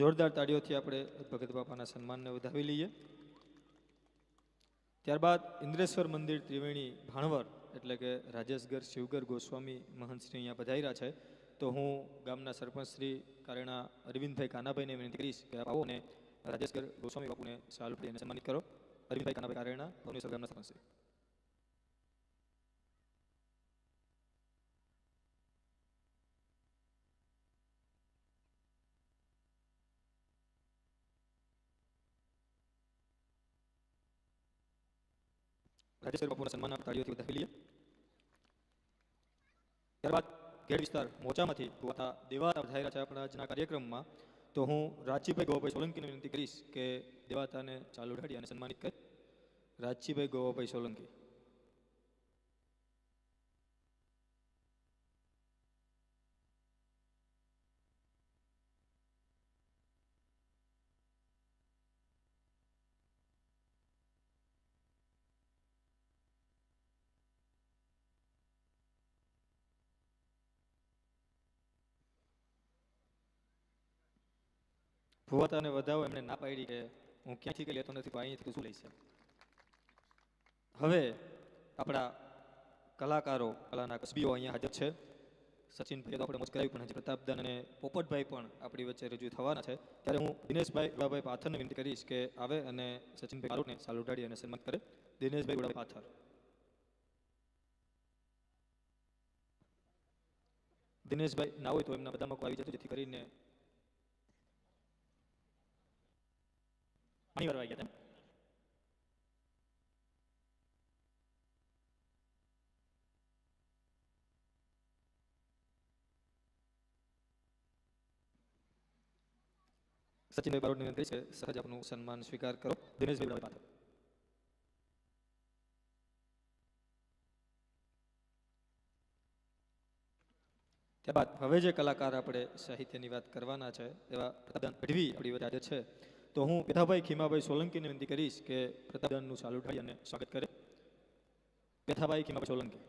જોરદાર તાળીઓથી આપણે ભગત બાપાના સન્માનને વધાવી લઈએ. ત્યારબાદ ઇન્દ્રેશ્વર મંદિર ત્રિવેણી ભાણવર, એટલે કે રાજેશગર શિવગર ગોસ્વામી મહંતશ્રી અહીંયા પધાર્યા છે. તો હું ગામના સરપંચ શ્રી કારણા અરવિંદભાઈ કાનાભાઈને વિનંતી કરીશ કે આવો અને રાજેશગર ગોસ્વામી બાપુને સાલ પડીને સન્માનિત કરો. અરવિંદભાઈ કાનાભાઈ કારણા ગામના સરપંચ રાજેશ્વર બાપુના સન્માનના તાળીઓથી વધાવી લઈએ ત્યારબાદ ઘેડ વિસ્તાર મોચામાંથી હતા દેવાતા વધારેલા છે આપણા આજના કાર્યક્રમમાં તો હું રાજીભાઈ ગોવાભાઈ સોલંકીને વિનંતી કરીશ કે દેવાતાને ચાલુ ઢાળી અને સન્માનિત કરે. રાજીભાઈ ગોવાભાઈ સોલંકી. ભુવાતાને વધાવો, એમણે ના પાડી કે હું ક્યાંથી કંઈ લેતો નથી, પણ અહીંથી તું શું લઈશ હવે આપણા કલાકારો, કલાના કસબીઓ અહીંયા હાજર છે. સચિનભાઈ તો આપણે મુસ્કરાવી પણ હજી પ્રતાપદાન અને પોપટભાઈ પણ આપણી વચ્ચે રજૂ થવાના છે. ત્યારે હું દિનેશભાઈ ગુડાભાઈ પાથરને વિનંતી કરીશ કે આવે અને સચિનભાઈ મારુને સાલ ઉડાડી અને સન્માન કરે. દિનેશભાઈ ગુડાભાઈ પાથર. દિનેશભાઈ ના હોય તો એમના બધામાં કોઈ આવી જતું, જેથી કરીને ઘણી વાર વાગ્યા હતા. સચિનભાઈ બારોટને વિનંતી છે, સહજ આપનું સન્માન સ્વીકાર કરો. દિનેશભાઈ પાછળ. ત્યારબાદ, હવે જે કલાકાર આપણે સાહિત્યની વાત કરવાના છે, એવા પ્રધાન ગઢવી આપણી વચ્ચે છે. તો હું પેથાભાઈ ખીમાભાઈ સોલંકીને વિનંતી કરીશ કે પ્રતાપદાનનું ચાલુ ઉઠાડી અને સ્વાગત કરે. પેથાભાઈ ખીમાભાઈ સોલંકી.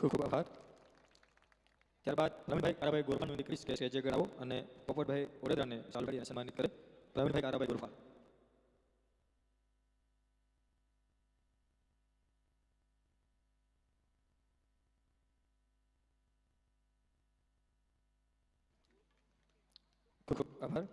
ખૂબ ખૂબ આભાર. ત્યારબાદ પ્રવીણભાઈ કારાભાઈ ગોરફાનું વિનંતી કરીશ કે જે ગણાવો અને પોપટભાઈ ઓડેદરાને કરીને સન્માનિત કરે. પ્રવીણભાઈ કારાભાઈ ગોરફા ખૂબ ખૂબ આભાર.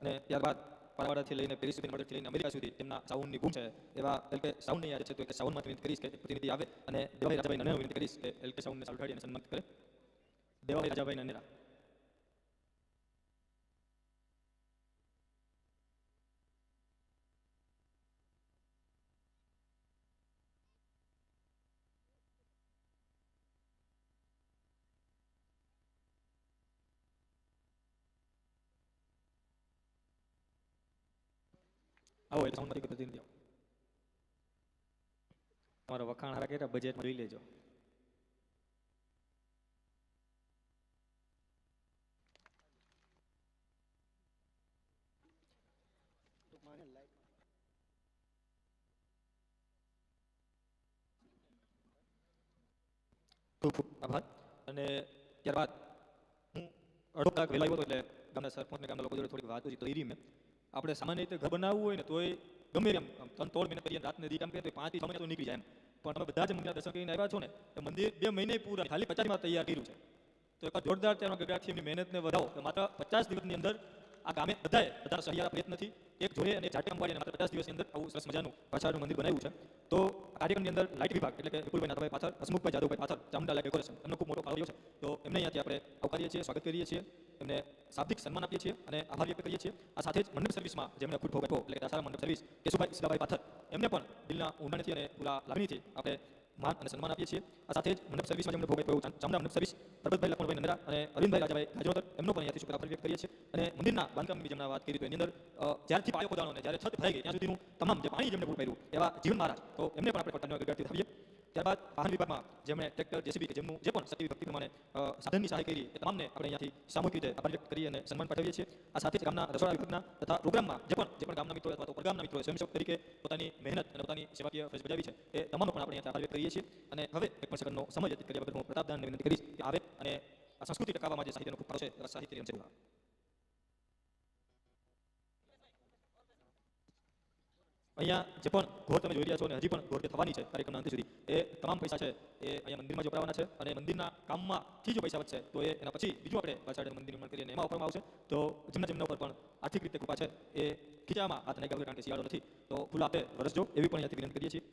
અને ત્યારબાદ પારાવાડાથી લઈને પેરિસ સુધી મદદથી લઈને અમેરિકા સુધી તેમના સાઉન્ડની બૂમ છે, એવા એલ કે સાઉન્ડની યાદ છે તો કે સાઉન્ડમાં વિનંતી કરીશ કે પ્રતિનિધિ આવે. અને દેવાભાઈ રાજાભાઈ નનેરાને વિનંતી કરીશ કે એલ કે સાઉન્ડને અને સન્માનિત કરે. દેવાભાઈ રાજાભાઈ નનેરા આવો એટલે સાઉન્ડમાંથી કોઈ પ્રતિનિધિ આવો તમારા વખાણ હારા કેટલા બજેટમાં જોઈ લેજો ખૂબ ખૂબ આભાર. અને ત્યારબાદ હું અડધો કલાક વહેલા આવ્યો હતો એટલે ગામના સરપંચને ગામના લોકો જોડે થોડીક વાત કરી મેં. આપણે સામાન્ય રીતે ઘર બનાવવું હોય ને તોય ગમે એમ ત્રણ ત્રણ મહિના કરીએ રાતને દી કામ કરીએ પાંચથી છ મહિના તો નીકળી જાય એમ. પણ તમે બધા જ મંદિર દર્શન કરીને આવ્યા છો ને, તો મંદિર બે મહિને પૂરા ખાલી પચાસમાં તૈયાર કર્યું છે. તો એક જોરદાર ત્યાંના ગગડાથી એમની મહેનતને વધાવો. તો માત્ર પચાસ દિવસની અંદર આ ગામે બધાએ, બધા સહિયારા પ્રયત્નથી એક જોડે અને જાટે અંબાડીને માત્ર પચાસ દિવસની અંદર આવું સરસ મજાનું પાછળનું મંદિર બનાવ્યું છે. તો કાર્યક્રમની અંદર લાઇટ વિભાગ એટલે કે વિપુલભાઈ નાથાભાઈ પાછળ હસમુખભાઈ જાદવભાઈ પાછળ ચામુંડાલા ડેકોરેશન એમનો ખૂબ મોટો ફાળો છે. તો એમને અહીંયાથી આપણે આવકારીએ છીએ, સ્વાગત કરીએ છીએ, એમને શાબ્દિક સન્માન આપીએ છીએ અને આભાર વ્યક્ત કરીએ છીએ. આ સાથે જ મંડપ સર્વિસમાં જેમણે અખૂટ ભોગ એટલે કે દાસારા મંડપ સર્વિસ કેશુભાઈ શિલાભાઈ પાથર એમને પણ દિલના ઊંડાણથી અને પૂરા લાગણીથી આપણે માન અને સન્માન આપીએ છીએ. આ સાથે જ મંડપ સર્વિસમાં જેમણે ભોગ આપ્યો એવું ચામડા મંડપ સર્વિસ પરબતભાઈ લખમણભાઈ નંદરા અને અરવિંદભાઈ રાજાભાઈ ગાજરોતર એમનો પણ અહીંયાથી શુક્ર વ્યક્ત કરીએ છીએ. અને મંદિરના બાંધકામની જેમણે વાત કરી તો એની અંદર જ્યારથી પાયો અને જ્યારે છત ભરાઈ ગઈ, ત્યાં સુધીનું તમામ જે પાણી જેમને પૂરું પાડ્યું એવા જીવન મહારાજ. તો એમને પણ આપણે પટ્ટાનો ગગડાથી થાવીએ. ત્યારબાદ વાહન વિભાગમાં જેમણે ટ્રેક્ટર જેસીબી જેમનું જે પણ શક્તિ ભક્તિ પ્રમાણે સાધનની સહાય કરી, એ તમામને આપણે અહીંયાથી સામૂહિક રીતે આભાર વ્યક્ત કરી અને સન્માન પાઠવીએ છીએ. આ સાથે જ ગામના રસોડા વિભાગના તથા પ્રોગ્રામમાં જે પણ જે પણ ગામના મિત્રો અથવા તો પરગામના મિત્રો, સ્વયંસેવક તરીકે પોતાની મહેનત અને પોતાની સેવાકીય ફરજ બજાવી છે, એ તમામનો પણ આપણે અહીંયાથી આભાર વ્યક્ત કરીએ છીએ. અને હવે એક પણ સેકન્ડનો સમય વ્યતીત કર્યા વગર હું પ્રતાપદાનને વિનંતી કરીશ કે આવે અને આ સંસ્કૃતિ ટકાવવામાં જે સાહિત્યનો ખૂબ ફાળો છે સાહિત્ય અહીંયા જે પણ ઘોર તમે જોઈ રહ્યા છો અને હજી પણ ઘોર કે થવાની છે કાર્યક્રમના અંત સુધી, એ તમામ પૈસા છે, એ અહીંયા મંદિરમાં જ વપરાવાના છે અને મંદિરના કામમાંથી જો પૈસા વધશે તો એ એના પછી બીજું આપણે પાછળ મંદિર નિર્માણ કરીને એમાં વાપરવામાં આવશે. તો જેમના જેમના ઉપર પણ આર્થિક રીતે કૃપા છે, એ ખીચામાં હાથ નહીં કારણ કે શિયાળો નથી, તો ફૂલ આપે, વરસજો, એવી પણ અહીંયાથી વિનંતી કરીએ છીએ.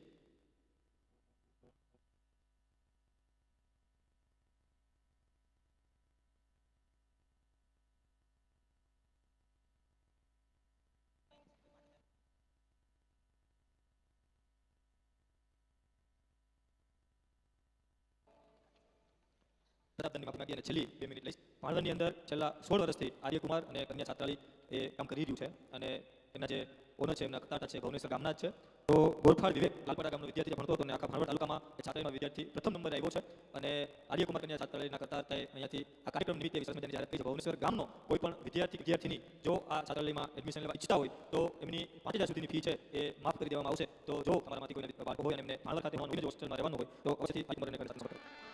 પ્રતાપદાનની માફી અને છેલ્લી બે મિનિટ લઈશ. ભાણવડની અંદર છેલ્લા સોળ વર્ષથી આર્યકુમાર અને કન્યા છાત્રાલી એ કામ કરી રહ્યું છે અને એમના જે ઓનર છે, એમના કતાટા છે, ભુવનેશ્વર ગામના જ છે. તો ગોરખાડ વિવેક લાલપાડા ગામનો વિદ્યાર્થી ભણતો હતો અને આખા ભાણવડ તાલુકામાં છાત્રાલીમાં વિદ્યાર્થી પ્રથમ નંબર આવ્યો છે અને આર્યકુમાર કન્યા છાત્રાલયના કરતા અહીંયાથી આ કાર્યક્રમ નિમિત્તે મજાની જાહેરાત કરી છે. ભુવનેશ્વર ગામનો કોઈ પણ વિદ્યાર્થી, વિદ્યાર્થીની જો આ છાત્રાલયમાં એડમિશન લેવા ઈચ્છતા હોય તો એમની પાંચ હજાર સુધીની ફી છે એ માફ કરી દેવામાં આવશે. તો જો તમારામાંથી કોઈ બાળકો હોય અને એમને ભાણવડ ખાતે હોવાનું હોસ્ટેલમાં રહેવાનું હોય તો અવશ્યથી આર્યકુમાર કન્યા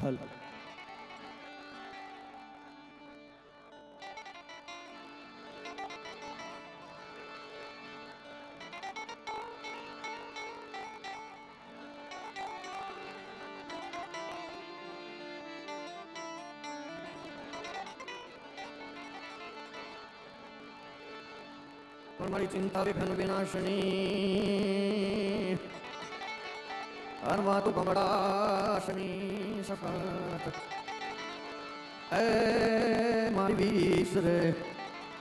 પણ મારી ચિંતા વિઘન વિનાશની. હનુમા તું કમળાશની સખત એ મારી વિસરે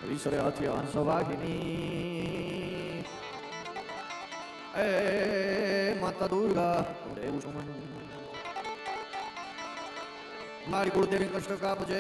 વિસરે હથિયાર સવાહિની એ માતા દુર્ગા દેવું છું મારી કુળદેવી કષ્ટ કાપજે